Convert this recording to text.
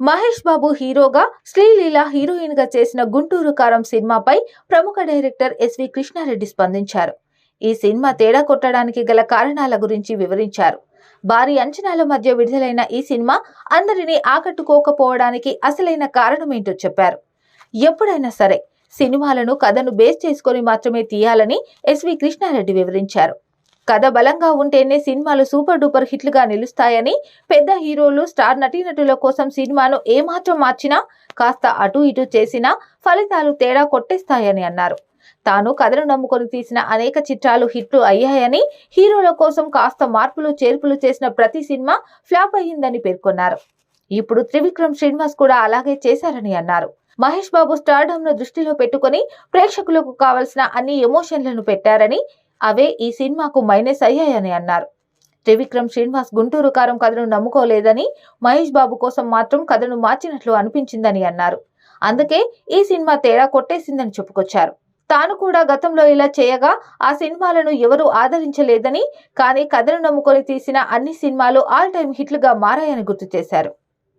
మహేష్ బాబు హీరోగా శ్రీలీల హీరోయిన్గా చేసిన గుంటూరు కారం సినిమాపై ప్రముఖ డైరెక్టర్ ఎస్వి కృష్ణారెడ్డి స్పందించారు. ఈ సినిమా తేడా కొట్టడానికి గల కారణాల గురించి వివరించారు. భారీ అంచనాల మధ్య విడుదలైన ఈ సినిమా అందరినీ ఆకట్టుకోకపోవడానికి అసలైన కారణమేంటో చెప్పారు. ఎప్పుడైనా సరే సినిమాలను కథను బేస్ చేసుకొని మాత్రమే తీయాలని ఎస్వి కృష్ణారెడ్డి వివరించారు. కథ బలంగా ఉంటేనే సినిమాలు సూపర్ డూపర్ హిట్లుగా నిలుస్తాయని పెద్ద హీరోలు స్టార్ నటీనటుల కోసం సినిమాను ఏమాత్రం మార్చినా కాస్త అటు ఇటు చేసినా ఫలితాలు తేడా కొట్టేస్తాయని అన్నారు. తాను కథను నమ్ముకొని తీసిన అనేక చిత్రాలు హిట్లు అయ్యాయని హీరోల కోసం కాస్త మార్పులు చేర్పులు చేసిన ప్రతి సినిమా ఫ్లాప్ అయ్యిందని పేర్కొన్నారు. ఇప్పుడు త్రివిక్రమ్ శ్రీనివాస్ కూడా అలాగే చేశారని అన్నారు. మహేష్ బాబు స్టార్డమ్ను దృష్టిలో పెట్టుకొని ప్రేక్షకులకు కావలసిన అన్ని ఎమోషన్లను పెట్టారని అవే ఈ సినిమాకు మైనస్ అయ్యాయని అన్నారు. త్రివిక్రమ్ శ్రీనివాస్ గుంటూరు కారం కథను నమ్ముకోలేదని మహేష్ బాబు కోసం మాత్రం కథను మార్చినట్లు అనిపించిందని అన్నారు. అందుకే ఈ సినిమా తేడా కొట్టేసిందని చెప్పుకొచ్చారు. తాను కూడా గతంలో ఇలా చేయగా ఆ సినిమాలను ఎవరూ ఆదరించలేదని కానీ కథను నమ్ముకొని తీసిన అన్ని సినిమాలు ఆల్ టైమ్ హిట్లుగా మారాయని గుర్తు చేశారు.